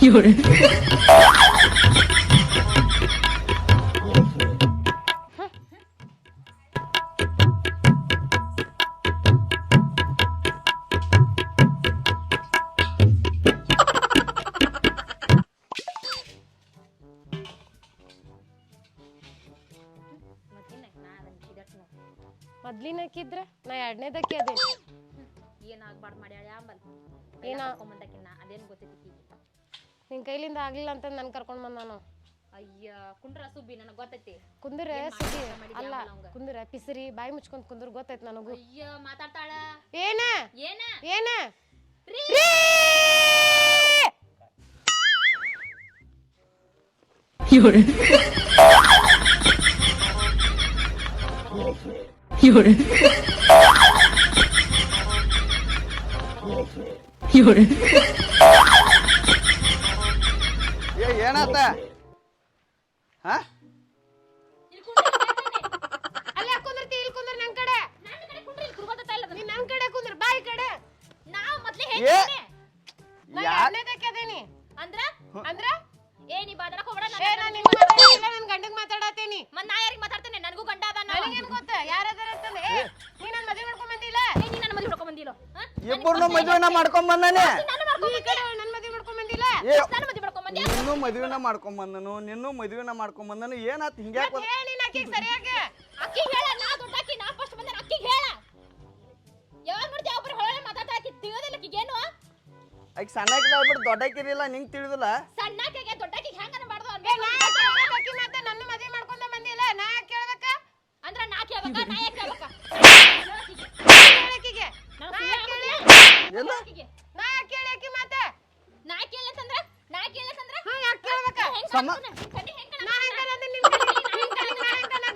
有人。ಕೈಲಿಂದ ಆಗ್ಲಿಲ್ಲ ಅಂತ ನನ್ ಕರ್ಕೊಂಡ್ ಬಂದ ನಾನು. ಅಯ್ಯ ಕುಂಡ್ರ ಸುಬ್ಬಿ ನನಗೆ ಗೊತ್ತೈತಿ. ಕುಂದ್ರ ಸುದ್ದಿ ಅಲ್ಲ? ಕುಂದ್ರ ಪಿಸರಿ ಬಾಯಿ ಮುಚ್ಕೊಂಡ್ ಕುಂದ್ರ ಗೊತ್ತೈತ್ ನನಗೂ. ಅಯ್ಯ ಮಾತಾಡ್ತಾಳ? ಏನ? ಏನ? ಏನ? ರೀ! ಏನಾತ? ಹಾ? ಇಲ್ಲಿ. ಅಲ್ಲ ಕುಂದ್ರತಿ ಕುಂದ್ರ ನನ್ ಕಡೆ. ನನ್ನ ಕಡೆ ಕುಂಡ್ರಿ, ಇಲ್ಲಿ ಇಲ್ಲ ಅದು? ನೀನ್ ನನ್ ಕಡೆ ಕುಂದ್ರ ಬಾಯಿ ಕಡೆ. ನಾ ಮೊದ್ಲೇ ಏ! ಯಾ ಅಂದ್ರ? ಅಂದ್ರ? ಏ ನೀ ಬಾದಡಕ್ ಹೋಗ್ಬೇಡ ಏ ನಾ ನಿನ್ ಮಾತಾಡಿಲ್ಲ ನನ್ ಗಂಡಗ್ ಮಾತಾಡಾತಿನಿ ಮತ್ ನಾ ಯಾರಿಗ್ ಮಾತಾಡ್ತೇನೆ? ನನಗೂ ಗಂಡ ಅದಾನ. ನನಗೇನ್ ಗೊತ್ತ? ಯಾರದಾರ ಅಂತಂದ ಏ ನೀ ನನ್ನ ಮದುವೆ ಮಾಡ್ಕೊಂಡ್ ಬಂದಿಲ್ಲ? ಏ ನೀ ನನ್ನ ಮದುವೆ ಬಂದಿಲ್ಲ? ಇಬ್ಬರನ್ನು ಮದುವೆನ ಮಾಡ್ಕೊಂಡ್ ಬಂದಾನೆ. ನೀ ಈ ಕಡೆ ನನ್ ಮದ್ವೆ ಮಾಡ್ಕೊಂಡ್ ಬಂದಿಲ್ಲ? ಏ. ನನ್ನ ಮಾಡ್ಕೊಂಡ್ ನಿನ್ನೂ ಮದುವೆನ ಮಾಡ್ಕೊಂಬಂದನು ನಿನ್ನೂ ಮದುವೆನ ಮಾಡ್ಕೊಂಬಂದನು ಏನಾತ್ ಹಿಂಗ್ಯಾಕ ಮತ್ತ್ ಹೇಳ್ ನೀನ್ ಆಕಿಗ್ ಸರಿಯಾಗಿ. ಅಕ್ಕಿ ಹೇಳ ನಾ ದೊಡ್ಡಾಕಿ ನಾ ಫಸ್ಟ್ ಬಂದೆ ಅಕ್ಕಿಗೆ ಹೇಳ. ಯಾವಾಗ ನೋಡ್ತಿ ಒಬ್ರು ಹೊಳೆ ಮಾತಾಡ್ತಾ ಆಕಿ ತಿಳಿಯೋದಿಲ್ಲ ಆಕಿಗೇನು ಈಗ ಸಣ್ಣಕಿದಾಳ್ ಬಿಟ್ಟು ನಿಂಗೆ ನಿಂಗ್ ತಿಳಿದಿಲ್ಲ? ಸಣ್ಣಾಕಿಗೆ ದೊಡ್ಡಾಕಿಗೆ ಹೆಂಗ ಅನ್ಬಾರ್ದು ಏ, ನಾ ಅನ್ಬೇಕು ಮತ್ತೆ ನನ್ನ ಮದುವೆ ಮಾಡ್ಕೊಂಡ ಬಂದಿಲ್ಲ ನಾ ಕೇಳ್ಬೇಕ ಅಂದ್ರ ನಾ ಕೇಳ್ಬೇಕ? ನಾ ಯಾಕೆ ಕೇಳ್ಬೇಕಾ ಕೇಳಕಿಗೆ ನಾನು ನಾ ಯಾಕ್ ಕೇಳಿ ಎಲ್ಲ ಆಕಿಗೆ ನಾ ಯಾಕ್ ಕೇಳಿ ಆಕಿ ಮತ್ತೆ ನಾ ಕೇಳಂತಂದ್ರ ನಾ ಕೇಳಂತಂದ್ರ ಹಾ ಯಾಕ್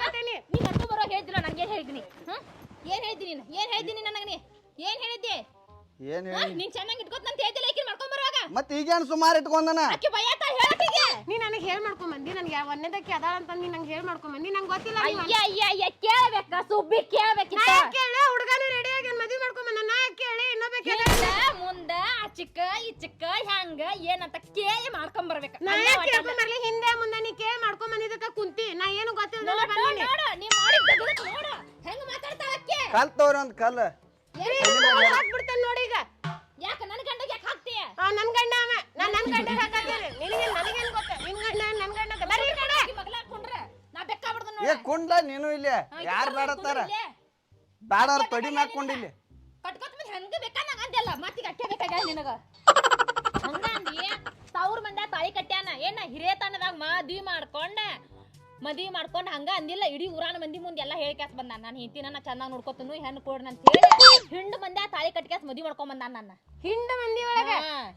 ನಂದಿನಿ ನಿನ್ ಹತ್ತು ಬರೋ ಹೇಳಿದ್ದಿಲ್ಲ ನಂಗೆ ಹೇಳಿದ್ದೀನಿ ಏನ್ ನೀನು? ಏನ್ ಹೇಳಿದ್ದೀನಿ ನನಗೆ? ನೀ ಏನ್ ಹೇಳಿದ್ದೆ? ಏನ್? ಹೇಳಿ? ನೀನ್ ಚೆನ್ನಾಗಿ ಇಟ್ಕೊತ್ ಅಂತ ತೇಜಲ್ಲ ಆಕಿ ಮಾಡ್ಕೊಂಡ್ ಬರುವಾಗ. ಮತ್ತೆ ಈಗೇನ್ ಸುಮಾರು ಇಟ್ಕೊಂಡನ? ಆಕಿ ಭಯತ ಹೇಳಕ್ಕಿಗೆ ನೀ ನನಗೆ ಹೇಳ್ ಮಾಡ್ಕೊಂಡ್ ಬಂದಿ ನನ್ಗೆ ಒಂದೇದಕ್ಕೆ ಅದಾಳ ಅಂತ ನೀ ನಂಗೆ ಹೇಳ್ ಮಾಡ್ಕೊಂಡ್ ಬಂದಿ ನಂಗೆ ಗೊತ್ತಿಲ್ಲ ಅಯ್ಯ ಅಯ್ಯ ಅಯ್ಯ ಕೇಳ್ಬೇಕ? ಸುಬ್ಬಿ ಕೇಳ್ಬೇಕಿತ್ತ? ಆ ಈ ಚಿಕ್ಕ ಹೆಂಗ ಏನಂತ ಕೇಳಿ ಮಾಡ್ಕೊಂಡ್ ಬರ್ಬೇಕ. ನಾ ಯಾಕ್ ಕೇಳ್ಕೊಂಡ್ ಬರ್ಲಿ? ಹಿಂದೆ ಮುಂದೆ ನೀ ಕೇಳಿ ಮಾಡ್ಕೊಂಡ್ ಬಂದಿದ್ದಕ್ಕ ಕುಂತಿ. ನಾ ಏನು ಗೊತ್ತಿಲ್ಲ ನೋಡು ನೋಡು ನೀ ಮಾಡಿದ್ದ ದುಡುಕ್ ನೋಡು. ಹೆಂಗ ಮಾತಾಡ್ತಾಳ ಅಕ್ಕಿ? ಕಲ್ತವ್ರಿ ಒಂದ್ ಕಲ್. ಹಾಕ್ಬಿಡ್ತೇನೆ ನೋಡಿ ಈಗ. ಯಾಕ ನನ್ ಗಂಡ ಯಾಕೆ ಹಾಕ್ತೀಯ? ಆ, ನನ್ ಗಂಡ ಅವ. ನಾ ನನ್ ಗಂಡ ಹಾಕಿದ್ರೆ ನಿನಗೆ ನನಗೇನ್ ಗೊತ್ತ? ನಿನ್ ಗಂಡ ನನ್ ಗಂಡ ಅಂತ. ಬರ್ರಿ ಈ ಕಡೆ. ಆಕಿ ಮಗ್ಲ ಹಾಕೊಂಡ್ರೆ ನಾ ಬೆಕ್ಕಾಬಿಡ್ದ ಏ ನೋಡು. ಕುಂಡ್ಲ? ನೀನು ಇಲ್ಲಿ? ಯಾರ್ ಬೇಡತ್ತಾರ? ಬ್ಯಾಡಾರ ತೊಡಿ ಮ್ಯಾಕೊಂಡಿಲ್ಲಿ ಕಟ್ಕೊತ್ ಮೇಲೆ ಹೆಂಗ ಬೇಕಾ ನಂಗ ಅಂದೆಲ್ಲ ಮತ್ತೀಗ ಅಟ್ಟೆ ಬೇಕಾಗ ನಿನಗ. ಸಾವಿರ ಮಂದ ತಾಳಿ ಕಟ್ಯಾನ. ಏನ ಹಿರಿಯತನದಾಗ ಮದ್ವಿ ಮಾಡ್ಕೊಂಡ? ಮದ್ವಿ ಮಾಡ್ಕೊಂಡ್ ಹಂಗ ಅಂದಿಲ್ಲ. ಇಡೀ ಊರಾನ ಮಂದಿ ಮುಂದೆ ಎಲ್ಲ ಹೇಳ್ಕ್ಯಾಸ್ ಬಂದ ನಾನು ಹಿಂತಿ ನನ್ನ ಚೆನ್ನಾಗಿ ನೋಡ್ಕೊತನು ಹೆಣ್ಣು ಕೊಡ್ನ ಅಂತ ಹೇಳಿ ಹಿಂಡ್ ಮಂದ್ಯ ತಾಳಿ ಕಟ್ಕ್ಯಾಸ್ ಮದ್ವಿ ಮಾಡ್ಕೊಂಡ್ ಬಂದ ನನ್ನ. ಹಿಂಡ ಮಂದಿ ಒಳಗ.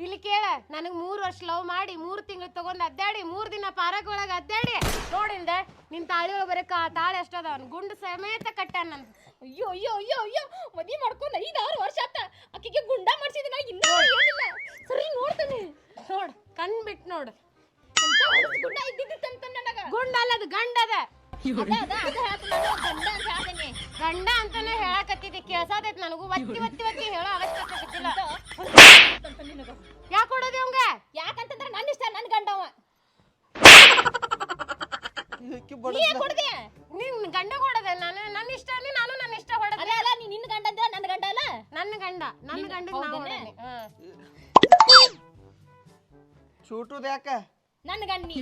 ಇಲ್ಲಿ ಕೇಳ ನನಗ್ ಮೂರ್ ವರ್ಷ ಲವ್ ಮಾಡಿ ಮೂರ್ ತಿಂಗಳು ತಗೊಂಡ್ ಅದ್ದಾಡಿ ಮೂರ್ ದಿನ ಪಾರಕ್ ಒಳಗ ಅದ್ದಾಡಿ ನೋಡಿಲ್ದ ನಿನ್ ತಾಳಿ ಒಳಗ ಬರೀ ಕಾ ತಾಳಿ ಅಷ್ಟದ ಅವ್ನ್ ಗುಂಡು ಸಮೇತ ಕಟ್ಟಾನ ನನ್. ಅಯ್ಯೋ ಅಯ್ಯೋ ಅಯ್ಯೋ ಅಯ್ಯೋ ಮದ್ವಿ ಮಾಡ್ಕೊಂಡ್ ಐದಾರು ವರ್ಷ ಆತ. ಅಕ್ಕಿಗೆ ಗುಂಡ ಮಾಡ್ಸಿದಿನ ಇನ್ನೂ ಏನಿಲ್ಲ. ಸರಿ ನೋಡ್ತಾನೆ. ನೋಡ್ ಕಣ್ ಬಿಟ್ ನೋಡ್. ಗುಂಡ ಇದ್ದಿದ್ದಂತ ನನಗ? ಗುಂಡ ಅಲ್ಲ ಅದು ಗಂಡ ಅದ. ಅದ ಅದ ಅದ ಹೇಳ್ತೀನಿ ನಾನು ಗಂಡ ಅಂತ ಹೇಳ್ತೀನಿ. ಗಂಡ ಅಂತಾನೆ ಹೇಳಕತ್ತಿದ್ದೆ ಕೇಳ್ಸಾತೈತ್ ನನಗೂ. ಒತ್ತಿ ಒತ್ತಿ ಒತ್ತಿ ಹೇಳೋ ಅವಶ್ಯಕತೆ ಇಲ್ಲ ಅಂತ ಯಾಕೆ ಕೊಡೋದು ಅವಂಗ ಯಾಕಂತಂದ್ರೆ ನನ್ನ ಇಷ್ಟ ನನ್ನ ಗಂಡ ಅವ. ನೀ ಕೊಡ್ದೆ ನಿನ್ ಗಂಡ ಕೊಡದೆ ನಾನು ನನ್ನ ಇಷ್ಟ ನಾನು ನನ್ನ ಇಷ್ಟ ಹೊಡೆದೆ. ಅಲ್ಲ ಅಲ್ಲ ನೀ ನಿನ್ನ ಗಂಡ ಅಂದ್ರೆ ನನ್ನ ಗಂಡ ಅಲ್ಲ? ನನ್ನ ಗಂಡ ನನ್ನ ಗಂಡ ನಾವು ಹೊಡೆದೆ. ಹಾ ಚೂಟುದ್ ಯಾಕ? ನನ್ನ ಗಂಡ ನೀ.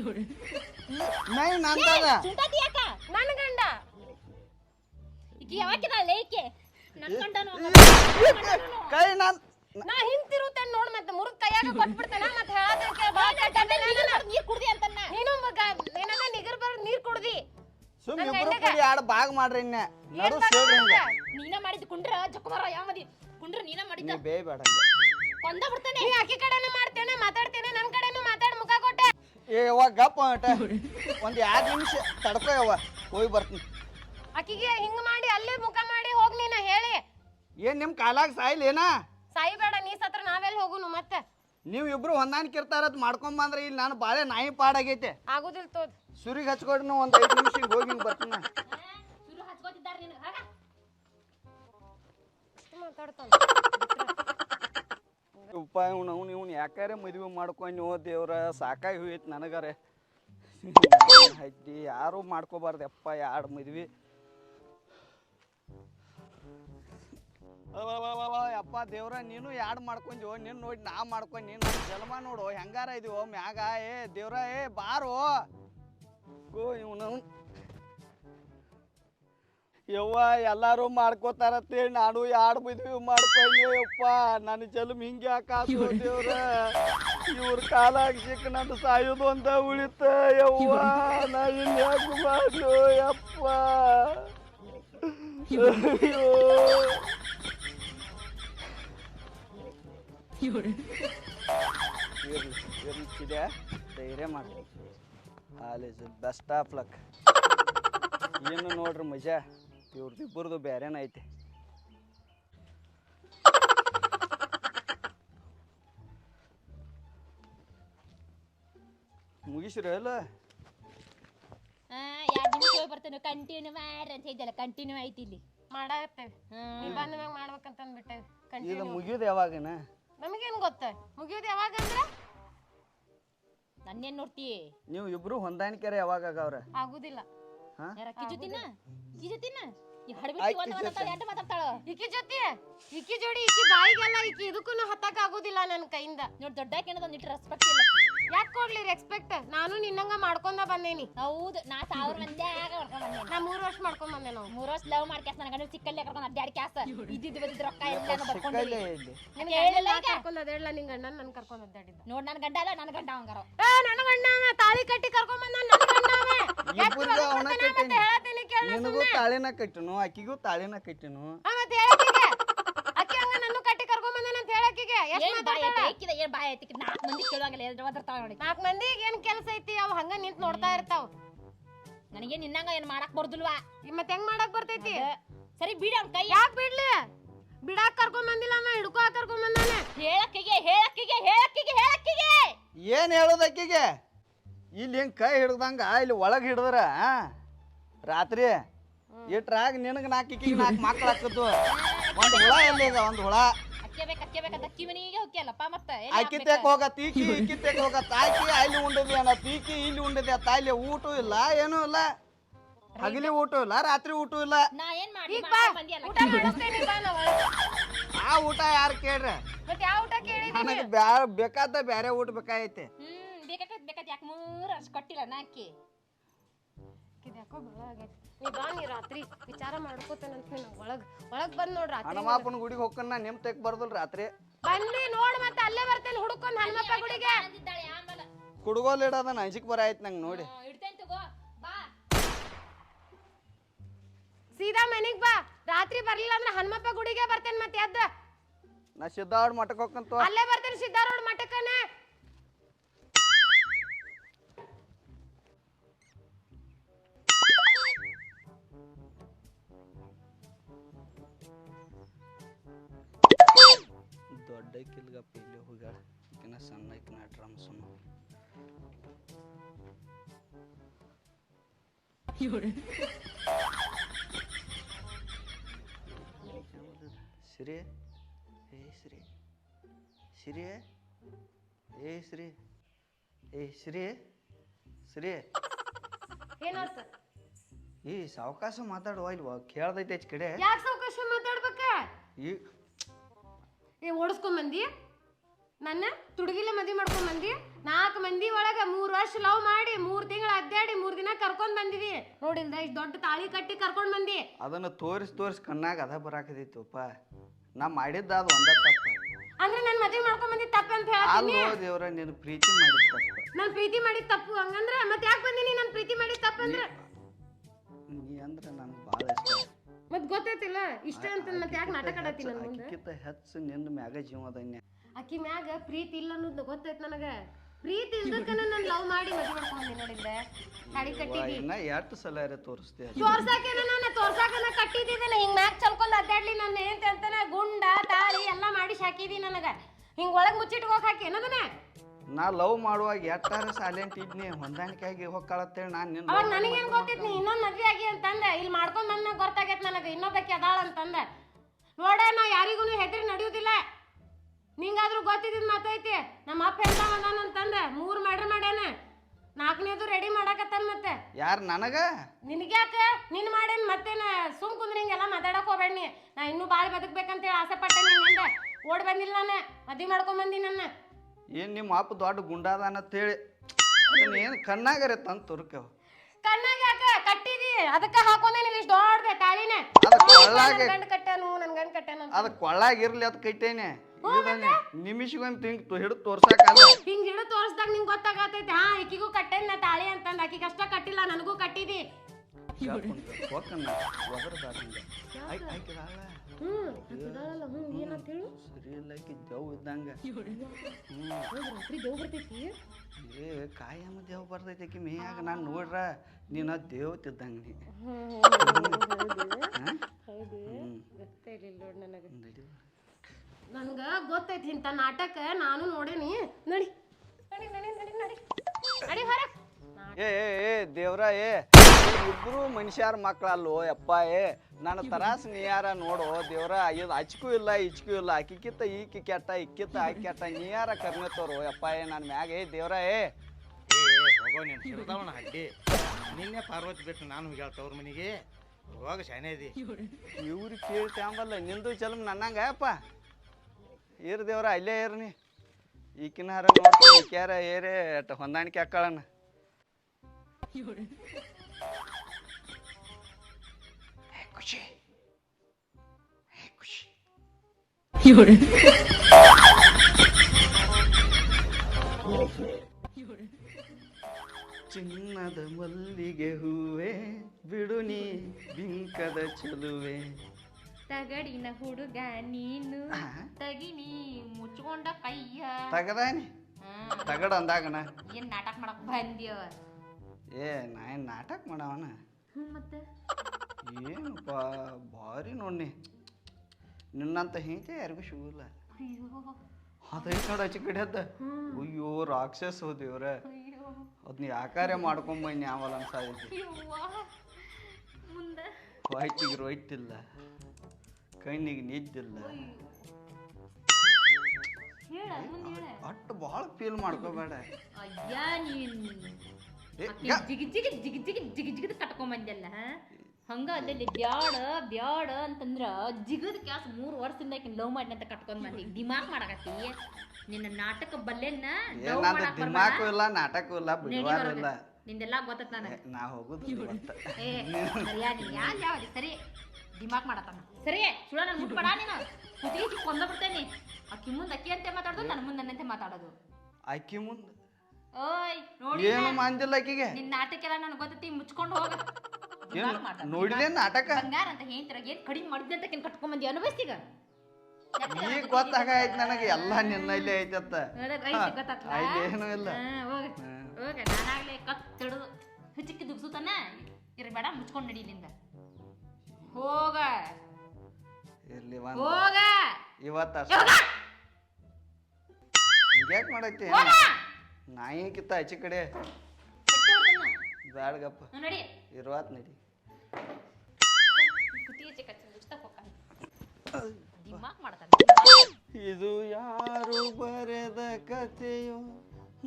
ನೈ ನಂದದ. ಸುಂಟತಿ ಯಾಕ? ನನ್ನ ಗಂಡ. ಈಕಿ ಯಾಕಿದ ಈಕೆ. ನನ್ನ ಗಂಡನು ಕೈ ನಾನ್ ನಾ ಹಿಂತಿರುತ್ತೇನೆ ನೋಡ್ ಮತ್ತೆ ಮುರುಗ್ ಕೈಯಾಗ ಕೊಟ್ಬಿಡ್ತೇನ ಮತ್ತೆ ಹೇಳೋದಕ್ಕೆ ಬಾ ನೀರ್ ಕುಡ್ದಿ ಅಂತನ್ನ? ನೀನು ಮಗ ಏನದ ನಿಗರ್ ಬರ್ ನೀರ್ ಕುಡ್ದಿ. ಸುಮ್ ಇಬ್ರು. ಕೂಡಿ ಎರಡು ಭಾಗ ಮಾಡ್ರಿ ಇನ್ನ. ನಡು ಬಾಗ್ ಮಾಡ್ದೆ? ನೀನ ಮಾಡಿದ ಕುಂಡ್ರ ಜಕ್ಕುಮಾರ ಯಾವದಿ? ಕುಂಡ್ರ ನೀನ ಮಾಡಿದ ನೀ ಬೇ ಬೇಡ ಕೊಂದ ಬಿಡ್ತಾನೆ. ನೀ ಆಕಿ ಕಡೆನ ಮಾಡ್ತೇನೆ ಮಾತಾಡ್ತೇನೆ ನನ್ನ ಕೊಟ್ಟೆ ಏ ಯವ್ವ ಗಪ್ಪ ಅಟ ಒಂದ್ ಎರಡ್ ನಿಮಿಷ ತಡ್ಕೋ ಯವ್ವ ಹೋಗಿ ಬರ್ತೀನಿ. ಆಕಿಗೆ ಹಿಂಗ್ ಮಾಡಿ ಅಲ್ಲೇ ಮುಖ ಮಾಡಿ ಹೋಗ್ ನೀನ ಹೇಳಿ. ಏನ್ ನಿಮ್ ಕಾಲಾಗ ಸಾಯ್ಲೇನಾ? ಏನ ಸಾಯಿ ಬೇಡ ನೀ ಸತ್ರ ನಾವೆಲ್ಲಿ ಹೋಗುನು ಮತ್ತೆ. ನೀವು ಇಬ್ರು ಹೊಂದಾಣಿಕೆ ಇರ್ತಾರ ಮಾಡ್ಕೊಂಡ್ ಬಂದ್ರೆ ಇಲ್ಲಿ ನಾನು ಬಾಳೆ ನಾಯಿ ಪಾಡಾಗೈತೆ. ಆಗುದಿಲ್ ತೋದ್. ಸುರಿಗೆ ಹಚ್ಕೊಡ್ನು ಒಂದ್ ಐದು ನಿಮಿಷ ಹೋಗಿ ಹಿಂಗ್ ಬರ್ತೀನಿ ನಾ. ಮಾತಾಡ್ತಾನ. ಇವ್ನು ಅವ್ನು ಇವ್ನು ಯಾಕಾರೆ ಮದುವೆ ಮಾಡ್ಕೊಂಡು ಓ ದೇವ್ರ, ಸಾಕಾಗಿ ಹೋಯ್ತು ನನಗಾರೆ. ಹೈತಿ ಯಾರು ಮಾಡ್ಕೋಬಾರ್ದಪ್ಪ ಎರಡು ಮದ್ವಿ. ಅಪ್ಪ ದೇವ್ರ, ನೀನು ಯಾಡ್ ಮಾಡ್ಕೊಂಡ್ಯೋ ನಿನ್ನ ನೋಡಿ ನಾ ಮಾಡ್ಕೊಂಡು, ನೀನು ಜನ್ಮ ನೋಡು, ಹೆಂಗಾರ ಇದೀವೋ ಮ್ಯಾಗ? ಏ ದೇವ್ರ, ಏ ಬಾರೋ. ಓ ಇವನು ಯವ್ವ ಎಲ್ಲಾರು ಮಾಡ್ಕೋತಾರತ್ತೆ ನಾನು ಯಾಡ್ ಬಿದ್ವಿ ಮಾಡ್ಕೊಂಡೆ ಯಪ್ಪ ನನ್ನ ಜಲ್ಮ ಹಿಂಗೆ ಯಾಕಾತು ದೇವ್ರ ಇವ್ರ ಕಾಲಾಗ ಸಿಕ್ಕ ನನ್ನ ಸಾಯೋದು ಅಂತ ಉಳಿತ. ಯವ್ವ ನಾ ಇನ್ ಯಾಕೆ ಮಾಡು ಯಪ್ಪ. ಧೈರ್ಯ ಮಾಡಿ all is best of luck ಏನು ನೋಡ್ರಿ ಮಜಾ. ಇವ್ರದ್ದು ಇಬ್ಬರದು ಬೇರೆನ ಐತೆ. ಮುಗಿಸ್ರಿ ಎಲ್ಲ? ಬರ್ತೇನೆ ಕಂಟಿನ್ಯೂ ಮಾಡ್ರಿ ಅಂತ ಹೇಳಿದಲ್ಲ ಕಂಟಿನ್ಯೂ ಐತಿ ಇಲ್ಲಿ. ಮಾಡಾಕತ್ತೇವಿ. ನೀ ಬಂದ ಮ್ಯಾಗ ಮಾಡ್ಬೇಕಂತ ಅಂದ್ಬಿಟ್ಟೇವಿ ಇದು ಕಂಟಿನ್ಯೂ ಮುಗಿಯೋದು ಯಾವಾಗನ? ನಮಗೇನ್ ಗೊತ್ತ? ಮುಗಿಯೋದು ಯಾವಾಗ ಅಂದ್ರೆ ನನ್ನೇನ್ ನೋಡ್ತಿ? ನೀವು ಇಬ್ರು ಹೊಂದಾಣಿಕೆರೆ ಯಾವಾಗ ಆಗವ್ರ ಆಗುದಿಲ್ಲ. ಹಾ? ಯಾರ ಅಕ್ಕಿ ಜೊತಿನ? ಅಕ್ಕಿ ಜೊತಿನ? ಈ ಹಡಬಿಟ್ಟು ಆಯ್ತು ಒಂದ್ ಮಾತಾಡ್ತಾಳ ಎರಡು ಮಾತಾಡ್ತಾಳ? ಈಕಿ ಜೊತೆ? ಈಕಿ ಜೋಡಿ ಇಕಿ ಬಾಯಿಗೆಲ್ಲ ಈಕಿ ಇದಕ್ಕೂ ಹತ್ತಾಕ ಆಗೋದಿಲ್ಲ ನನ್ನ ಕೈಯಿಂದ. ನೋಡಿ ದೊಡ್ಡ ಅನ್ನೋದು ಒಂದಿಟ್ಟು ರೆಸ್ಪೆಕ್ಟ್ ಇಲ್ಲ. ಯಾಕೆ ಕೊಡ್ಲಿ ರೆಸ್ಪೆಕ್ಟ್ ನಾನು ನಿನ್ನಂಗ ಮಾಡ್ಕೊಂಡ ಬಂದೇನಿ. ಹೌದು ನಾ ಸಾವಿರ ಹೊಡ್ಕೊಂಡ್ ಬಂದೇನಿ ನಾ ಮೂರ್ ವರ್ಷ ಮಾಡ್ಕೊಂಡ್ ಬಂದೆ ನಾವು. ಮೂರ್ ವರ್ಷ ಲವ್ ಮಾಡ್ಕ್ಯಾಸ ನನ್ನ ಗಂಡ ಸಿಕ್ಕಲ್ಲೇ ಕರ್ಕೊಂಡು ಅಡ್ಡಾಡಿ ಕ್ಯಾಸ. ಇದ್ದಿದ್ದು ಬದಿದ್ ರೊಕ್ಕ ಎಲ್ಲ ಬರ್ಕೊಂಡು ನಿಮ್ಗೆ ಹೇಳಿಲ್ಲ ಈಗ? ಕರ್ಕೊಂಡ್ ಅದೇಳ ನಿನ್ ಅಣ್ಣ ನನ್ ಕರ್ಕೊಂಡ್ ನೋಡ್ ನನ್ ಗಂಡ ಅಲ್ಲ ನನ್ನ ಗಂಡ ಅವಂಗಾರ. ಏ ನನ್ನ ಗಂಡ ಅವ, ತಾಳಿ ಕಟ್ಟಿ ಕರ್ಕೊಂಡ್ ಬಂದ ನನ್ನ ಗಂಡ ಅವ. ಮತ್ತೆ ಕಟ್ಟಿನಿ. ಹೇಳತ್ತೀನಿ ಕೇಳು ನಿನಗೂ ತಾಳಿನ ಕಟ್ಟಿನು ಆಕಿಗೂ ತಾಳಿನ ಕಟ್ಟಿನು. ಮತ್ತೆ ಹೇಳಕ್ಕಿಗೆ ಹೇಳಕ್ಕಿಗೆ ಎಷ್ಟ್ ಏನ್ ಬಾಯ್ ಮಾತಾಡ್ತಾಳ? ಏನ್ ಬಾಯ್ ನಾಲ್ಕು ಮಂದಿ ಕೇಳುವಾಗಲ್ಲ ಎದ್ರ ಒದರ್ತಾವ ನೋಡಿ. ನಾಲ್ಕ್ ಮಂದಿಗೆ ಏನ್ ಕೆಲಸ ಐತಿ? ಅವ್ ಹಂಗ ನಿಂತ್ ನೋಡ್ತಾ ಇರ್ತಾವ್. ನನಗೆ ನಿನ್ನಂಗ ಏನ್ ಮಾಡಕ್ ಬರ್ದಿಲ್ವಾ? ಮತ್ತೆ ಹೆಂಗ್ ಮಾಡಕ್ ಬರ್ತೈತಿ? ಸರಿ ಬಿಡಿ ಅವ್ನ ಕೈ. ಯಾಕ್ ಬಿಡ್ಲಿ? ಬಿಡಾಕ್ ಕರ್ಕೊಂಡ್ ಬಂದಿಲ್ಲ ಅವ ಹಿಡ್ಕೋ ಕರ್ಕೊಂಡ್ ಬಂದಾನೆ. ಹೇಳಕ್ಕಿಗೆ ಹೇಳಕ್ಕಿಗೆ ಹೇಳಕ್ಕಿಗೆ ಹೇಳಕ್ಕಿಗೆ! ಏನ್ ಹೇಳೋದು ಆಕಿಗೆ ಇಲ್ಲಿ ಹಿಂಗ್ ಕೈ ಹಿಡ್ದಂಗ? ಇಲ್ಲಿ ಒಳಗೆ ಹಿಡಿದ್ರ ಆ? ರಾತ್ರಿ ಇಟ್ರಾಗ ನಿನಗ ನಾಲ್ಕು ಇಕ್ಕಿಗೆ ನಾಲ್ಕು ಮಕ್ಳು ಒಂದು ಒಂದ್ ಹುಳ ಎಲ್ಲಿದೆ ಒಂದ್ ಹುಳ. ಅಕ್ಕೆ ಬೇಕ ಅಕ್ಕೆ ಬೇಕಂತ ಅಕ್ಕಿ ಮನಿಗೆ ಹೋಗ್ಯಲ್ಲಪ್ಪ ಮತ್ತ? ಎಲ್ಲಿ ಆಕಿ ಹಾಕ್ಬೇಕ? ತೆಕ್ ಹೋಗತ್ ಈಕಿ ಹೋಗತ್ ಆಕಿ ಅಲ್ಲಿ ಉಂಡದಿ ಅನ್ನ ಈಕಿ ಇಲ್ಲಿ ಉಂಡದಿ. ಅತ್ತ ಅಲ್ಲಿ ಊಟ ಇಲ್ಲ ಏನೂ ಇಲ್ಲ. ಹಗಲಿ ಊಟ ಇಲ್ಲ ರಾತ್ರಿ ಊಟ ಇಲ್ಲ. ನಾ ಏನ್ ಮಾಡಿ ಈಗ ಬಾ. ಬಂದಿ ಅಲ್ಲ ಊಟ ಮಾಡಿಸ್ತೇನೆ ಬಾ ನಾವು. ಆ ಊಟ ಯಾರು ಕೇಳ್ರಿ? ಮತ್ತೆ ಯಾವ ಊಟ ಕೇಳಿದಿ ನನಗೆ ಬ್ಯಾ ಬೇಕಾದ ಬ್ಯಾರೆ ಊಟ ಬೇಕಾಗೈತೆ. ಹ್ಮ್ ಯಾಕೆ ಮೂರ್ ವರ್ಷ ಕೊಟ್ಟಿಲ್ಲ ನಾಕಿ ಯಾಕೋ ಬಹಳ ಆಗೈತಿ. ನೀ ಬಾ ನೀ ರಾತ್ರಿ ವಿಚಾರ ಮಾಡ್ಕೋತೇನಂತ ನೀನು ಒಳಗ್ ಒಳಗ್ ಬಂದ್ ನೋಡ್ ರಾತ್ರಿ ಹನುಮಾಪನ ಗುಡಿಗೆ ಹೋಗ್ಕನ್ನ ನಿಮ್ ತೆಗ್ ಬರ್ದಲ್ ರಾತ್ರಿ. ಬಂದಿ ನೋಡ್ ಮತ್ತೆ ಅಲ್ಲೇ ಬರ್ತೇನೆ ಹುಡುಕೊಂಡ್ ಹನುಮಪ್ಪ ಗುಡಿಗೆ. ಅಂದಿದ್ದಾಳೆ ಆಮೇಲೆ. ಕುಡ್ಗೋಲ್ ಇಡೋದ ಅಂಜಿಕ್ ಬರ ಆಯ್ತು ನಂಗೆ ನೋಡಿ. ಹ್ಮ್, ತಗೋ ಬಾ. ಸೀದಾ ಮನಿಗ್ ಬಾ ರಾತ್ರಿ ಬರ್ಲಿಲ್ಲ ಅಂದ್ರೆ ಹನುಮಪ್ಪ ಗುಡಿಗೆ ಬರ್ತೇನೆ ಮತ್ತೆ ಅದ ನಾ ಸಿದ್ದಾಡ್ ಮಠಕ್ಕೆ ಹೋಗ್ಕಂತ ಅಲ್ಲೇ ಬರ್ತೇನೆ ಸಿದ್ದಾರೋಡ್ ಮಠಕ್ಕನೆ. ದೊಡ್ಡ ಕಿಲ್ಗಪ್ಪ ಇಲ್ಲಿ ಹೋಗ್ಯಾಳ. ಈಕಿನ ಸಣ್ಣ ಈಕಿನ ಸುಮ್ಮ ಸಿರಿ. ಏ ಸಿರಿ. ಸಿರಿ. ಏ ಸಿರಿ. ಏ ಸಿರಿ. ಸಿರಿ. ಏನಾತ ಈ ಸಾವಕಾಶ ಮಾತಾಡುವ ಇಲ್ವಾ? ಕೇಳ್ದೈತೆ ಕಡೆ. ಯಾಕೆ ಸಾವಕಾಶ ಮಾತಾಡ್ಬೇಕ? ಈ ಏ ಓಡಿಸ್ಕೊಂಡ್ ಬಂದಿ? ನನ್ನ ತುಡುಗಿಲೆ ಮದ್ವೆ ಮಾಡ್ಕೊಂಡ್ ಬಂದಿ? ನಾಲ್ಕು ಮಂದಿ ಒಳಗ ಮೂರು ವರ್ಷ ಲವ್ ಮಾಡಿ ಮೂರ್ ತಿಂಗಳ ಅದ್ದಾಡಿ ಮೂರ್ ದಿನ ಕರ್ಕೊಂಡ್ ಬಂದಿದಿ. ನೋಡಿಲ್ದ ಇಷ್ಟು ದೊಡ್ಡ ತಾಳಿ ಕಟ್ಟಿ ಕರ್ಕೊಂಡ್ ಬಂದಿ. ಅದನ್ನ ತೋರಿಸಿ ತೋರಿಸಿ ಕಣ್ಣಾಗ ಅದ ಬರಾಕದಿತ್ತುಪ್ಪ ನಾ ಮಾಡಿದ್ದ ಅದು ಒಂದ ತಪ್ಪ. ಅಂದ್ರೆ ನನ್ನ ಮದ್ವಿ ಮಾಡ್ಕೊಂಡ್ ಬಂದಿ ತಪ್ಪ ಅಂತ ಹೇಳ್ತೀನಿ ಅಲ್ಲೋ ದೇವ್ರ ನೀನು ಪ್ರೀತಿ ಮಾಡಿದ ತಪ್ಪ. ನಾನು ಪ್ರೀತಿ ಮಾಡಿದ ತಪ್ಪು ಹಂಗಂದ್ರೆ ಮತ್ತೆ ಯಾಕೆ ಬಂದಿನಿ ನಾನು ಪ್ರೀತಿ ಮಾಡಿದ ತಪ್ಪ ಅಂದ್ರ? ಮತ್ ಗೊತ್ತೈತಿಲ್ಲ? ಇಷ್ಟ ಅಂತ ಮತ್ತೆ ಯಾಕೆ ನಾಟಕ ಆಡತ್ತಿ ನನ್ನ ಮುಂದೆ? ಹೆಚ್ಚು ನಿನ್ನ ಮ್ಯಾಗ ಜೀವ ಅದನ್ಯ ಅಕ್ಕಿ ಮ್ಯಾಗ ಪ್ರೀತಿ ಇಲ್ಲ ಅನ್ನೋದು ಗೊತ್ತೈತಿ ನನಗೆ. ಪ್ರೀತಿ ಇಲ್ದಕ್ಕನ ನಾನು ಲವ್ ಮಾಡಿ ಮದುವೆ ಮಾಡ್ಕೊಂಡಿ ನೋಡಿದ್ರೆ. ತಾಳಿ ಕಟ್ಟಿದಿ ಇನ್ನ ಎಷ್ಟು ಸಲ ಯಾರೇ ತೋರಿಸ್ತೀಯ? ತೋರ್ಸಾಕೇನ ನಾನು? ತೋರ್ಸಾಕನ ಕಟ್ಟಿದ್ದಿದ್ದೇನೆ ಹಿಂಗ್ ಮ್ಯಾಕ್ ಚಲ್ಕೊಂಡ್ ಅಡ್ಡಾಡ್ಲಿ ನಾನು ಏನ್ ಅಂತಾನೆ ಗುಂಡ ತಾಳಿ ಎಲ್ಲಾ ಮಾಡಿ ಹಾಕಿದೀನಿ ನನಗ. ಹಿಂಗ್ ಒಳಗ್ ಮುಚ್ಚಿಟ್ಕೋಕ್ ಹಾಕಿ ಏನದನ್ನ ನಾ ಲವ್ ಮಾಡುವಾಗ ಎಟ್ಟಾರ ಸೈಲೆಂಟ್ ಇದ್ನಿ ಹೊಂದಾಣಿಕೆ ಆಗಿ ಹೋಗ್ಕಾಳತ್ತೇಳಿ ನಾನು ನಿನ್ನ ಅವಾಗ ನನಗೇನ್ ಗೊತ್ತಿತ್ತು ನೀ ಇನ್ನೊಂದು ಮದುವೆ ಆಗಿ ಅಂತಂದೆ. ಇಲ್ಲಿ ಮಾಡ್ಕೊಂಡ್ ಬಂದ್ಮ್ಯಾಗ ಗೊತ್ತಾಗೈತೆ ನನಗೆ. ಇನ್ನೊಬ್ಬಕ್ಕೆ ಅದಾಳ ಅಂತಂದೆ. ನೋಡ ನಾ ಯಾರಿಗೂ ಹೆದ್ರಿ ನಡೆಯೋದಿಲ್ಲ. ನಿಂಗಾದ್ರೂ ಗೊತ್ತಿದ್ದಿದ್ ಮಾತೈತಿ. ನಮ್ಮ ಅಪ್ಪ ಎಂತ ಅಂತಂದೆ. ಮೂರು ಮಾಡ್ರಿ ಮಾಡ್ಯಾನ. ನಾಲ್ಕನೇದು ರೆಡಿ ಮಾಡಾಕತ್ತಾನ ಮತ್ತೆ. ಯಾರು ನನಗ? ನಿನಗ್ಯಾಕ? ನಿನ್ ಮಾಡೇನ್ ಮತ್ತೇನ ಸುಮ್ ಕುಂದ್ರಿ ಹಿಂಗೆಲ್ಲ ಮಾತಾಡಕ್ ಹೋಗ್ಬೇಡಿ ನಾ ಇನ್ನೂ ಬಾಳ್ ಬದುಕ್ಬೇಕಂತೇಳಿ ಆಸೆ ಪಟ್ಟೆ ನಿನ್ನಿಂದ ಓಡ್ ಬಂದಿಲ್ಲ ನಾನು. ಮದ್ವೆ ಮಾಡ್ಕೊಂಡ್ ಬಂದಿ ನನ್ನ. ಏನು ನಿಮ್ಮ ಅಪ್ಪ ದೊಡ್ಡ ಗುಂಡಾದ ಅನ್ನತ್ತೇಳಿ? ಏನು ಕಣ್ಣಾಗರೆ ತಂದು ತುರ್ಕವ್ ಕಣ್ಣಾಗ ಯಾಕ ಕಟ್ಟಿದಿ? ಅದಕ್ಕ ಹಾಕೊಂಡೇನಿಲ್ಲ ಇಷ್ಟ ದೊಡ್ಡದೆ ತಾಳಿನೇ. ಅದ ಕೊಳ್ಳಾಗೆ ಗಂಡ ಕಟ್ಟಾನು ನನ್ ಗಂಡ ಕಟ್ಟಾನು. ಅದು ಕೊಳ್ಳಾಗಿರ್ಲಿ ಅದು ಕೈತೇನೆ. ನಿಮಿಷಗೊಂದು ತಿಂಗ್ ಹಿಡಿದು ತೋರ್ಸಕ್ಕಲ್ಲ ಹಿಂಗ್ ಹಿಡಿದು ತೋರ್ಸ್ದಾಗ ನಿಂಗ್ ಗೊತ್ತಾಗತೈತಿ ಹಾ ಈಕಿಗೂ ಕಟ್ಟೇನ್ ನಾ ತಾಳಿ ಅಂತಂದು ಆಕಿಗೆ ಅಷ್ಟ ಕಟ್ಟಿಲ್ಲ ನನಗೂ ಕಟ್ಟಿದಿ. ಏ ಕಾಯಮ್ಮ ದೇವ್ ಬರ್ತೈತಿ ಆಕಿ ಮೇಯಾಗ ನಾನು ನೋಡ್ರ ನೀನು ನೀ ನೋಡ್ ನನಗ. ನನ್ಗ ಗೊತ್ತೈತಿ ಇಂಥ ನಾಟಕ ನಾನು ನೋಡೇನಿ. ನಡಿ. ನಡಿ ನಡಿ ನಡಿ ನಡಿ. ನಡಿ ಹೊರ ಏ ಏ ಏ ದೇವ್ರ ಏ ಇಬ್ರು ಮನುಷ್ಯರ ಮಕ್ಕಳಲ್ಲೋ ಯಪ್ಪ ಏ ನನ್ನ ತರಾಸ್ ನೀಯಾರ ನೋಡು ದೇವ್ರ ಇದು ಅಚ್ಕೂ ಇಲ್ಲ ಇಚ್ಕೂ ಇಲ್ಲ ಅಕ್ಕಿಕ್ಕಿತ್ತ ಈಕಿ ಕೆಟ್ಟ ಇಕ್ಕಿತ್ತ ಆಕಿ ಕೆಟ್ಟ ನೀಯಾರ ಕರ್ನೆತ್ತೋರು ಯಪ್ಪ ಏ ನನ್ನ ಮ್ಯಾಗ ಏ ದೇವ್ರ ಏ. ಹೋಗೋ ನೀನು ಹಿಡ್ದವನ ಹಡ್ಡಿ ನಿನ್ನೆ ಪಾರ್ವತಿ ಬಿಟ್ಟು ನಾನು ಹೋಗ್ಯಾಳ ತವ್ರ ಮನೆಗೆ. ಹೋಗ ಶಾನೆ ಇವ್ರು ಕೇಳ್ತಾಂಬಲ್ಲ ನಿಂದು ಚಲಮ್ ನನ್ನಂಗ ಯಪ್ಪ. ಇರ್ ದೇವ್ರ ಅಲ್ಲೇ ಇರ್ನಿ. ಈಕಿನ ನೋಡ್ತೀನಿ ಕ್ಯಾರೆ ಏರೇ ಹೊಂದಾಣಿಕೆ ಹಾಕಳಣ್ಣ ಖುಷಿ ಏ, ಖುಷಿ ಚಿನ್ನದ ಮಲ್ಲಿಗೆ ಹೂವೆ ಬಿಡು ನೀ ಬಿಂಕದ ಚಲುವೆ. ತಗಡಿನ ಹುಡುಗ ನೀನು ತಗಿನಿ ಮುಚ್ಕೊಂಡ ಕೈಯ. ತಗದಾನಿ? ತಗಡ ಅಂದಾಗಣ. ಏನ್ ನಾಟಕ ಮಾಡಕ್ ಬಂದ್ಯವ ಏ ನಾ ಏನು ನಾಟಕ ಮಾಡವನ. ಮತ್ತೆ? ಏನಪ್ಪ ಭಾರಿ ನೋಡಿ ನಿನ್ನಂತ ಹಿಂಗೆ ಯಾರಿಗೂ ಸಿಗಲ್ಲ ಅಯ್ಯೋ. ಅದೈತ್ ನೋಡ ಆಚೆ ಕಡೆ ಅದ ಅಯ್ಯೋ ರಾಕ್ಷಸ ದೇವ್ರ. ಅಯ್ಯೋ. ಅದನ್ನ ಯಾಕಾರೆ ಮಾಡ್ಕೊಂಬಂದು ಯಾವಲ್ಲ ಅಂತ ಯವ್ವಾ. ಮುಂದ. ಹೊಯ್ತಿಗೆ ರೊಯ್ತಿಲ್ಲ ಕಣ್ಣಿಗೆ ನಿದ್ದಿಲ್ಲ. ಹೇಳ ಮುಂದೆ ಹೇಳ. ಅಟ್ಟು ಭಾಳ ಫೀಲ್ ಮಾಡ್ಕೋಬೇಡ. ಅಯ್ಯ ನೀನ್. ಜಿಗಿ ಜಿಗಿ ಜಿಗಿ ಜಿಗಿ ಜಿಗಿ ಜಿಗಿದ್ ಕಟ್ಕೊಂಬಂದಲ್ಲ ಹಂಗ ಅಲ್ಲಿ ಬ್ಯಾಡ ಬ್ಯಾಡ ಅಂತಂದ್ರ ಜಿಗದ ಕ್ಯಾಸ್ ಮೂರು ವರ್ಷದಿಂದ ಆಕಿನ ಲವ್ ಮಾಡಿ ಅಂತ ಕಟ್ಕೊಂಡ್ ಬಂದಿ. ದಿಮಾಕ್ ಮಾಡಕತ್ತಿ. ನಿನ್ನ ನಾಟಕ ಬಲ್ಲೆನ್ನ ಲವ್ ಮಾಡಕ್ ದಿಮಾಕು ಇಲ್ಲ ನಾಟಕ ಇಲ್ಲ ಬಿಡುವಾರ ಇಲ್ಲ. ನಿಂದೆಲ್ಲ ಗೊತ್ತತ್ ನನಗೆ. ನಾ ಹೋಗುದು ಏ ಮರ್ಯಾದೆ ಯಾನ್ ಯಾವ್ದು? ಸರಿ ದಿಮಾಕ್ ಮಾಡತ್ತಾನ. ಸರಿ ಸುಳ ನನ್ ಮುಟ್ಬೇಡ ನೀನು. ಕುತ್ತಿಗೆ ಕೊಂದ ಬಿಡ್ತೇನೆ. ಅಕ್ಕಿ ಮುಂದೆ ಅಕ್ಕಿ ಅಂತ ಮಾತಾಡೋದು ನನ್ನ ಮುಂದೆ ನನ್ನಂತೆ ಮಾತಾಡೋದು. ಅಕ್ಕಿ ಮುಂದೆ ಓಯ್ ನೋಡಿ ಏನು ಮಂದಿಲ್ಲ ಆಕಿಗೆ? ನಿನ್ ನಾಟಕ ಎಲ್ಲ ನನಗೆ ಗೊತ್ತೈತಿ ಮುಚ್ಕೊಂಡು ಹೋಗ. ಏನು? ದಿಮಾಕ್ ನೋಡಿದೆ ನಾಟಕ? ಬಂಗಾರ ಅಂತ ಹೇಳ್ತಿರ? ಏನ್ ಕಡಿಮೆ ಮಾಡಿದ್ದೆ ಅಂತ ಕಟ್ಕೊಂಡ್ ಬಂದಿ ಅನುಭವಿಸ್ತೀಗ ಈಗ. ಗೊತ್ತಾಗೈತ್ ನನಗೆ ಎಲ್ಲ ನಿನ್ನಲ್ಲೇ ಐತತ್ತ. ಇಲ್ಲಿ ಏನೂ ಇಲ್ಲ. ಹೋಗ. ಹೋಗ ನಾನಾಗ್ಲೇ ಕತ್ತಿಡಿದು ಹಿಚಿಕ್ಕಿ ದುಗ್ಸುತ್ತಾನ? ಇರಬೇಡ ಮುಚ್ಕೊಂಡ್ ನಡೀಲಿಂದ ಹೋಗ. ಇರ್ಲಿ ಒಂದ್. ಹೋಗ. ಇವತ್ತ ಹಿಂಗ್ಯಾಕ್ ಮಾಡೈತಿ? ನಾಯಿಕಿತ್ತ ಆಚೆ ಕಡೆ. ಬ್ಯಾಡ್ಗಪ್ಪ. ಹ್ಞೂ ಇರುವಾತ್ ನಡಿ. ದಿಮಾಕ್ ಮಾಡ್ತಾನೆ. ಇದು ಯಾರು ಬರೆದ ಕಥೆಯೋ?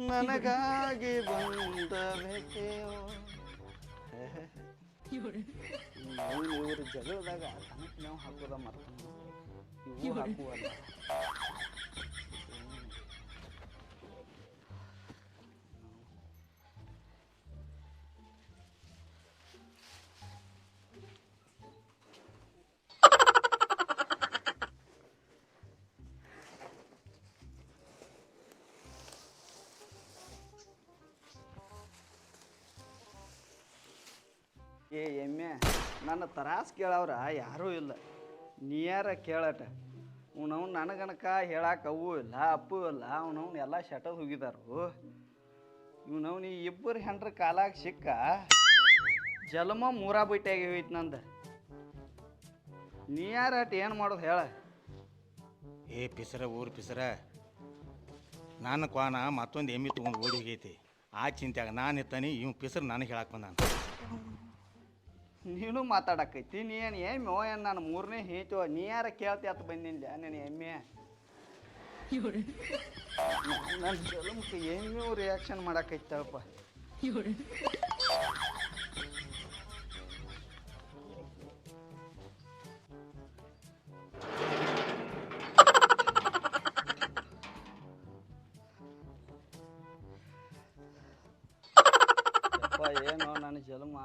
ನನಗಾಗಿ ಬಂದ ವ್ಯಥೆಯೋ ನಾವು ಇವ್ರ ಜಗಳದಾಗ ನಾವು ಹಾಕೋದ ಮರ್ತ. ಇವು ಹಾಕುವಲ್ಲ. ಏ ಎಮ್ಮೆ. ನನ್ನ ತರಾಸ್ ಕೇಳವ್ರ ಯಾರೂ ಇಲ್ಲ. ನೀಯಾರ ಕೇಳಟ. ಅವ್ನವ್ನು ನನಗನಕ ಹೇಳಕ್ಕೆ ಅವು ಇಲ್ಲ, ಅಪ್ಪು ಇಲ್ಲ. ಅವ್ನವ್ನು ಎಲ್ಲ ಶಟದ್ ಹೋಗಿದಾರು. ಇವ್ನವ್ನು ಈ ಇಬ್ಬರು ಹೆಂಡ್ರ ಕಾಲಾಗ ಸಿಕ್ಕ ಜಲಮ ಮೂರ ಬಿಟ್ಟಾಗಿ ಹೋಯ್ತು ನಂದು. ನೀಯಾರಟ್ ಏನು ಮಾಡೋದು ಹೇಳ. ಏ ಪಿಸರ, ಊರು ಪಿಸರ. ನನ್ನ ಕ್ವಾನ ಮತ್ತೊಂದು ಎಮ್ಮಿ ತೊಗೊಂಡು ಓಡಿ ಹೋಗೈತಿ. ಆ ಚಿಂತ್ಯಾಗ ನಾನು ಇತ್ತಾನೆ ಇವ್ ಪಿಸರ್ ನನಗೆ ಹೇಳಕ್ಕೆ ಬಂದಾನ. ನೀನು ಮಾತಾಡಕೈತಿ ನೀ ಏನು ಎಮ್ಮೆ ಏನು ನಾನು ಮೂರನೇ ಹೇತೋ ನೀ ಯಾರ ಕೇಳ್ತಿ ಅಂತ ಬಂದಿಲ್ಲ ನೀನು ಎಮ್ಮೆ. ನನ್ನ ಜಲಮಕ್ಕೆ ಎಮ್ಮೆ ರಿಯಾಕ್ಷನ್ ಮಾಡಕೈತಪ್ಪ. ಅಪ್ಪ ಏನೋ ನನ್ನ ಜನ್ಮ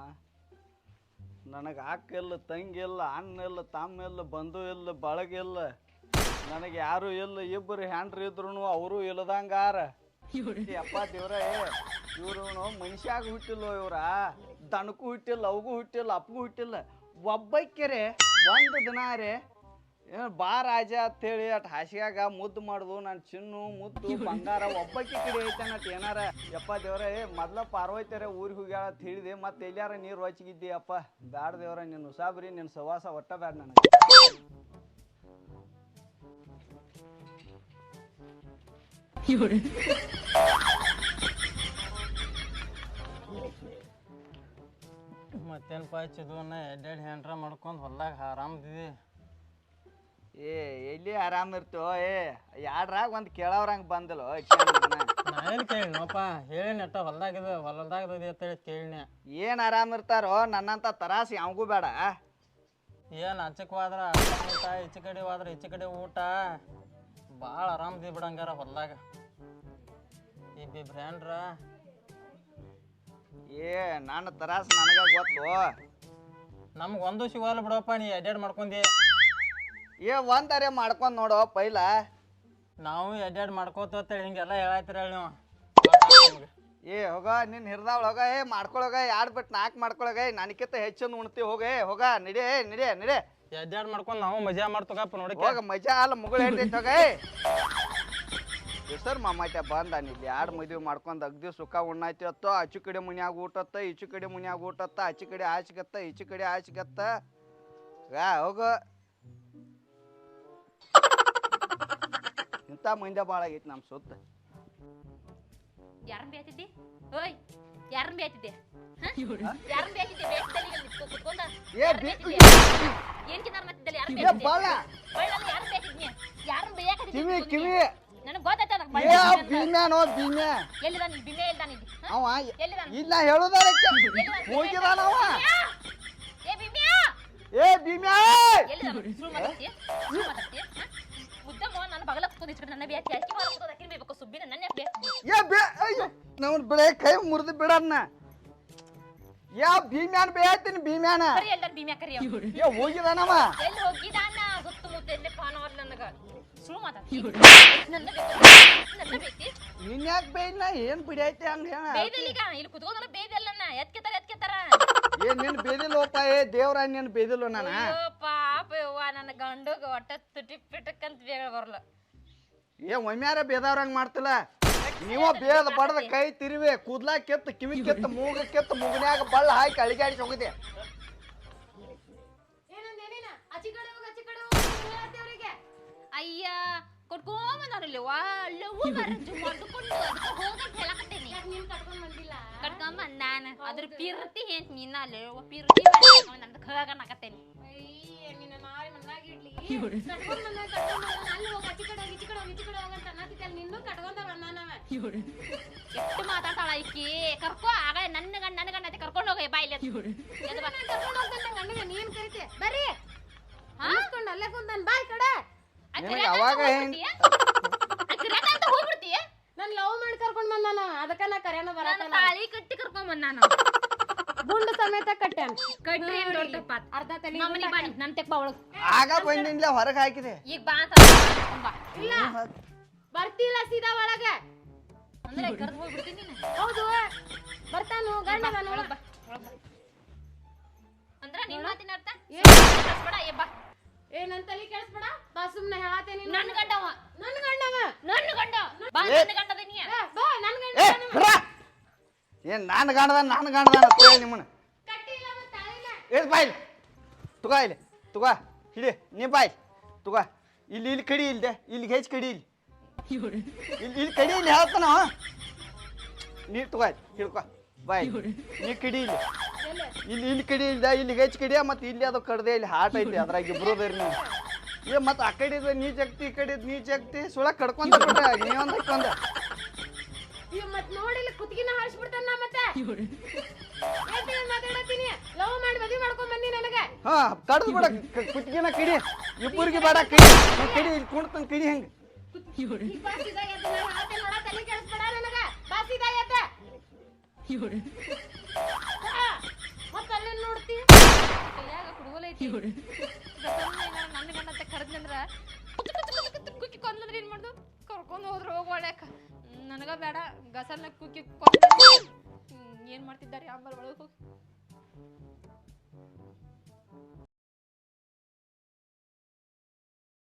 ನನಗೆ ಅಕ್ಕ ಇಲ್ಲ, ತಂಗಿ ಇಲ್ಲ, ಅಣ್ಣ ಇಲ್ಲ, ತಮ್ಮ ಇಲ್ಲ, ಬಂಧು ಇಲ್ಲ, ಬಳಗ ಇಲ್ಲ. ನನಗೆ ಯಾರು ಇಲ್ಲ, ಇಬ್ಬರು ಹ್ಯಾಂಡ್ರು ಇದ್ರು ಅವರು ಇಲ್ಲದಂಗಾರ ಅಪ್ಪ ದೇವ್ರ ಇವ್ರು ಮನುಷ್ಯಾಗ ಹುಟ್ಟಿಲ್ಲ ಇವ್ರ. ದನಕ್ಕೂ ಹುಟ್ಟಿಲ್ಲ, ಅವಗೂ ಹುಟ್ಟಿಲ್ಲ, ಅಪ್ಪಗೂ ಹುಟ್ಟಿಲ್ಲ. ಒಬ್ಬಕ್ಕೆರೆ ಒಂದು ದಿನ ರೀ ಏನು ಬಾ ರಾಜ ಅಂತ ಹೇಳಿ ಅಟ್ ಹಾಸಿಗ್ಯಾಗ ಮುದ್ದು ಮಾಡುದು, ನಾನು ಚಿನ್ನು, ಮುದ್ದು, ಬಂಗಾರ, ಒಬ್ಬಕ್ಕೆ ಕಡೆ ಐತನಟ್ ಏನಾರ. ಯಪ್ಪ ದೇವ್ರ, ಏ, ಮೊದ್ಲ ಪಾರ್ವೈತಾರೆ ಊರಿಗೆ ಹೋಗ್ಯಾಳ ಅಂತ ಹೇಳಿದೆ, ಮತ್ತೆ ಎಲ್ಲಾರ ನೀರು ಹೊಚ್ಚಿಗಿದ್ದಿ ಅಪ್ಪ ಬ್ಯಾಡ ದೇವ್ರ ನಿನ್ನ ಉಸಾಬ್ರಿ ನಿನ್ನ ಸವಾಸ ಒಟ್ಟ ಬ್ಯಾಡ ನನಗೆ. ಮತ್ತೇನಪ್ಪ ಚಿದುವನ್ನ ಎಡ್ಡೆಡ್ ಹೆಂಡ್ರ ಮಾಡ್ಕೊಂಡು ಹೊಲ್ದಾಗ ಆರಾಮದಿದಿ. ಏ ಎಲ್ಲಿ ಆರಾಮ್ ಇರ್ತೋ ಏ ಯಾಡ್ರಾಗ ಒಂದು ಕೇಳವ್ರಂಗೆ ಬಂದಲೋ ನಾನೇನು ಕೇಳಿನಪ್ಪ ಹೇಳಿ ನೆಟ್ಟ ಹೊಲ್ದಾಗಿದ ಅಂತ ಹೇಳಿ ಕೇಳಿನ. ಏನು ಆರಾಮ್ ಇರ್ತಾರೋ ನನ್ನಂತ ತರಾಸ್ ಯಾವಗೂ ಬೇಡ. ಏನು ಅಂಚಕ್ ಹೋದ್ರ ಊಟ ಈಚೆ ಕಡೆ ಹೋದ್ರ ಈಚೆ ಕಡೆ ಊಟ. ಭಾಳ ಆರಾಮದಿ ಬಿಡಂಗಾರ ಹೊಲ್ದಾಗ. ಇಬ್ಬಿ ಬ್ರ್ಯಾಂಡ್ರ ಏ ನನ್ನ ತರಾಸ್ ನನಗ ಗೊತ್ತು. ನಮ್ಗೆ ಒಂದು ಸಿಗೋಲ್ಲ ಬಿಡಪ್ಪ ನೀ ಅಡ್ಯಾಡ್ ಮಾಡ್ಕೊಂಡಿ. ಏ ಒಂದರೆ ಮಾಡ್ಕೊಂಡ್ ನೋಡು ಪೈಲ. ನಾವು ಎಡ್ಡೆಡ್ ಮಾಡ್ಕೋತ ಹಿಂಗೆಲ್ಲ ಹೇಳಾಯ್ತಿರ ನೀವು. ಏ ಹೋಗ ನಿನ್ ಹಿರ್ದಾವಳ ಹೋಗ ಏ ಮಾಡ್ಕೊಳಗ ಯಾಡ್ ಬಿಟ್ಟು ನಾಲ್ಕು ಮಾಡ್ಕೊಳಗ ನನಕಿಂತ ಹೆಚ್ಚೊಂದು ಉಣ್ತಿ ಹೋಗ ಏ ಹೋಗ ನಡಿ ನಡಿ ನಡಿ. ಎಡ್ಡೆಡ್ ಮಾಡ್ಕೊಂಡು ನಾವು ಮಜಾ ಮಾಡ್ತಕಪ್ಪ ನೋಡಿ ಹೋಗ ಮಜಾ ಅಲ್ಲ ಮುಗುಳು ಹೇಳ್ತೈತೆ ಹೋಗ ಏ. ಹೆಸರು ಮಾಮಾಟ್ಯ ಬಂದ ಇಲ್ಲಿ? ಯಾಡ್ ಮದುವೆ ಮಾಡ್ಕೊಂಡು ಅಗ್ದಿ ಸುಖ ಉಣ್ಣಾಯ್ತಿ ಅತ್ತೋ ಆಚು ಕಡೆ ಮುನ್ಯಾಗ ಊಟತ್ತ ಈಚು ಕಡೆ ಮುನ್ಯಾಗ ಊಟತ್ತ ಅಚ್ಚು ಕಡೆ ಆಚಿಗತ್ತ ಈಚು ಕಡೆ ಆಚಿಗತ್ತ. ಹೋಗು. ಇಂಥ ಮಂದ್ಯ ಭಾಳ ಆಗೈತಿ ನಮ್ಮ ಸುತ್ತ. ಯಾರನ್ನ ಬೇಯ್ತಿದ್ದಿ ಓಯ್ ಯಾರನ್ನ ಬೇಯ್ತಿದ್ದೆ ಯಾರನ್ನ ಬೇಯ್ತಿದ್ದೆ ಬೇಯ್ತಿದ್ದಲ್ಲಿ ಇಲ್ಲಿ ನಿಂತ್ಕೊ ಕುತ್ಕೊಂಡ? ಏ ಬಿ- ಬೇಯ್ತಿದ್ದೆ ಏನ್ ಕಿನ್ನಾರ ಬೇಯ್ತಿದ್ದೆ ಬಾಳ. ಬಳ್ಳಲ್ಲಿ ಬೇಯ್ತಿದ್ನಿ ಬೇಯಕತ್ತಿದ್ದಿ ಕಿವಿ ಕಿವಿ. ನನಗೆ ಗೊತ್ತಾಯ್ತದ ಏ ಬಿಮೆ? ಅವ ಎಲ್ಲಿದಾನ? ಇಲ್ಲ ಹೇಳುದಾರ ಎಲ್ಲಿದಾನ? ಹೋಗಿದಾನವ ಬಿಮ್ಯಾ! ಏ ಬಿಮ್ಯಾ ಏ ಭೀಮ್ಯಾ ಎಲ್ಲಿದಾನ? ಸುಳ್ಳು ಮಾತಾಡ್ತೀಯ? ಸುಳ್ಳು ಮಾತಾಡ್ತೀಯ? ಹ? ನನ್ನ ಬೇಕಿ ಸುಬ್ಬಿನ ಬೇ ಅಯ್ಯೋ ನಾವು ಬೆಳೆ ಕೈ ಮುರಿದು ಬಿಡಣ್ಣ ಯಾ ಭೀಮ್ಯಾನ್ ಬೇಯ್ತೀನಿ ಭೀಮ್ಯಾನ. ಕರಿ ಎಲ್ಲರೂ ಬಿಮ್ಯಾ ಕರಿ. ಏ ಹೋಗಿದಾನವ ಎಲ್ಲಿ ಹೋಗಿದಾನ ಸುತ್ತಮುತ್ತ ಎಲ್ಲಿ ಪಾನವರ್ ನನಗ. ಸುಳ್ಳು ಮಾತಾಡ್ತಿ ನನ್ನ ಬೇಕು? ನನ್ನ ಬೇಕಿ? ಬೇಯ್ನ ಏನ್ ಬಿಡೈತಿ ಹಂಗ ಬೇಯ್ದಲ್ಲೀಗ ಇಲ್ಲಿ ಎತ್ಕೆತಾರ ಎತ್ಕೆತಾರ ಏ ನಿನ್ ಬೇದಿಲ್ಲೋಪ ಏ ದೇವ್ರ ನಿನ್ ಬೇದಿಲ್ಲ ನಾನು ಅಯ್ಯೋ ಪಾಪ ಯವ್ವ ನನ್ನ ಗಂಡಗ ಒಟ್ಟ ತುಟಿ ಪಿಟಕ್ ಅಂತ ಬೇಗ ಬರ್ಲ. ಏ ಒಮ್ಮ್ಯಾರ ಬೇದವ್ರಂಗ್ ಮಾಡ್ತಿಲ್ಲ? ನೀವ ಬೇದ ಬಡದ ಕೈ ತಿರುವೆ ಕೂದ್ಲ ಕೆತ್ತ ಕಿವಿ ಕೆತ್ತ ಮೂಗ ಕೆತ್ತ ಮುಗಿನ್ಯಾಗ ಬಳ್ಳ ಹಾಕಿ ಅಳಿಗಾಡಿ ಹೋಗಿದೆ ಅಯ್ಯಾ ಕೊಟ್ಕೊಂಬಂದವ್ರಲ್ಲಿ ಹೋಗಂತ ಹೇಳಕತ್ತೇನಿ. ಯಾಕೆ ನೀನ್ ಅದ್ರ ಪಿರ್ತಿ ಏನ್ ನಿನ್ನ ಅಲ್ಲಿ ಪಿರ್ತಿ ನಂದು ಖಗನಕತ್ತೇನಿ ಎಷ್ಟು ಮಾತಾಡ್ತಾಳ ಈಕಿ? ಕರ್ಕೋ ಆಗ ನನ್ನ ಗಂಡ ನನ್ನ ಗಂಡ ಕರ್ಕೊಂಡು ಹೋಗಿ ಬಾಯ್ಲಿ ಎದ್ದು ಬಾ. ಕರ್ಕೊಂಡ್ ಹೋಗ್ತಾನೆ ಗಂಡಗ ನೀನ್ ಕರಿತೆ. ಬರ್ರಿ. ಹಾಸ್ಕೊಂಡ್ ಅಲ್ಲೇ ಕುಂತಾನ ಬಾಯ್ ಕಡೆ. ನಿನಗೆ ಅವಾಗ ಹೆಂಗ್- ಹೋಗ್ಬಿಡ್ತೀಯ? ನನ್ ಲವ್ ಮಾಡಿ ಕರ್ಕೊಂಡ್ ಬಂದಾನ. ಅದಕ್ಕ ನಾ ಕರೆಯನ ಬರ ತಾಳಿ ಕಟ್ಟಿ ಕರ್ಕೊಂಡ್ ಬಂದಾನ ಗುಂಡು ಸಮೇತ ಕಟ್ಟ್ಯಾನ ಕಟ್ರಿ ಏನ್ ದೊಡ್ಡ ತಪ್ಪ ಆತ್. ಅರ್ಧ ತಲೆ ನಮ್ಮನಿಗ್ ಬಾ ನೀ, ನನ್ ತೆಕ್ ಬಾ ಒಳಗ್ ಆಗ ಬಂದಿನ್ಲೆ ಹೊರಗೆ ಹಾಕಿದೆ. ಈಗ ಬಾ ಅಂತ ಬಾ. ಇಲ್ಲ. ಬರ್ತಿಲ್ಲ ಸೀದಾ ಒಳಗೆ. ಅಂದ್ರೆ ಕರ್ದ್ ಹೋಗ್ಬಿಡ್ತೀನಿ ನೀನು. ಹೌದು. ಬರ್ತಾನು ಗಂಡ. ಒಳಗ್ ಬಾ, ಒಳಗ್ ಬಾ. ಅಂದ್ರ ನಿನ್ ಮಾತಿನ ಅರ್ಥ? ಏನ್? ಕಳ್ಸ್ಬೇಡ, ಏ ಬಾ. ಏ ನನ್ ತಲೆ ಕೇಳಿಸ್ಬೇಡ. ಬಾ ಸುಮ್ನೆ ಹೇಳತ್ತೇನಿ ನನ್. ಗಂಡವ. ನನ್ ಗಂಡವ. ನನ್ನ ಗಂಡ. ಬಾ ಏ. ನನ್ನ ಗಂಡ ಅದೀನಿ. ಏ, ಬಾ ನನ್ ಗಂಡ ಏ ಹೊರ ಏನ್ ನಾನು ಗಾಣದ ನಾನು ಗಾಣದ ಅಂತ ಹೇಳಿ ನಿಮ್ಮನ್ನ. ಕಟ್ಟಿಲ್ಲ ಮತ್ತ್ ತಾಳಿಲ್ಲ. ಏ ಬಾಯ್ಲಿ ತುಗ ಇಲ್ಲಿ. ತುಗ ಹಿಡಿ ನೀ ಬಾಯ್ ತುಗ ಇಲ್ಲಿ ಇಲ್ಲಿ ಕಡಿ ಇಲ್ದೆ ಇಲ್ಲಿ ಹೆಚ್ಚು ಕಡಿ ಇಲ್ಲಿ. ಇಲ್ಲಿ ಇಲ್ಲಿ ಕಡಿ ಇಲ್ಲಿ ಹೇಳ್ತಾನ. ನೀ ತುಗ ಹಿಡ್ಕೊ. ಬಾಯ್ ನೀ ಕಡಿ ಇಲ್ಲಿ. ಏ, ಅಲ್ಲಿ ಇಲ್ಲಿ ಇಲ್ಲಿ ಕಡಿ ಇಲ್ದ ಇಲ್ಲಿ ಹೆಚ್ಚು ಕಡಿಯ ಮತ್ತೆ ಇಲ್ಲಿ ಅದು ಕಡ್ದೆ ಇಲ್ಲಿ ಹಾಟ್ ಐತಿ ಅದ್ರಾಗ ಇಬ್ರು ಅದೇರಿ ನೀವು ಏ ಮತ್ತೆ ಆ ಕಡೆ ನೀ ಜಗ್ತಿ ಈ ಕಡೆ ನೀ ಜಗ್ತಿ. ಸುಳ ಕಡ್ಕೊಂತ ಬಿಟ್ರೆ ನೀವೊಂದು ಹಾಕೊಂಡ ಇವ್ ಮತ್ ನೋಡಿಲ್ಲ ಕುತ್ತಿಗೆನ ಹಾರಿಸ್ಬಿಡ್ತಾನ ನಾ ಮತ್ತೆ ಹೇಳ್ತೀನಿ ಮಾತಾಡತ್ತೀನಿ ಲವ್ ಮಾಡಿ ಮದ್ವಿ ಮಾಡ್ಕೊಂಡ್ ಬಂದಿ ನನಗೆ ಹಾ ಕಡ್ದು ಬಿಡ ಕುತ್ತಿಗೆನ ಕಡಿ ಇಬ್ಬರಿಗೆ ಬೇಡ ಕೈ ನೀ ಕಡಿ ಇಲ್ಲಿ ಕುಣ್ತನ್ ಕಡಿ ಹೆಂಗ್ ಈಗ ಬಾಸ್ ಇದಾಗೈತೆ ನಾನು ಆತ ನೋಡ ತಲೆ ಕೆಡಿಸ್ಬೇಡ ನನಗ ಮತ್ತ್ ನೋಡ್ತಿ ಕೈಯಾಗ ಕುಡುಗೋಲ ಐತಿ ನನ್ನ ಗಂಡ ಕರೆದ್ನಂದ್ರ ಕುಕ್ಕಿ ಕೊಂದ್ಲಂದ್ರ ಏನ್ ಮಾಡ್ದು ಕರ್ಕೊಂಡು ಹೋದ್ರ ಹೋಗ ಒಳ್ಯಾಕ ನನಗ ಬೇಡ ಗಸಲ್ನ ಕುಕ್ಕಿ ಕೊಟ್ಟ ಏನ್ ಮಾಡ್ತಿದ್ದಾರೆ? ಅಂಬರ್ ಒಳಗೆ ಹೋಗಿ.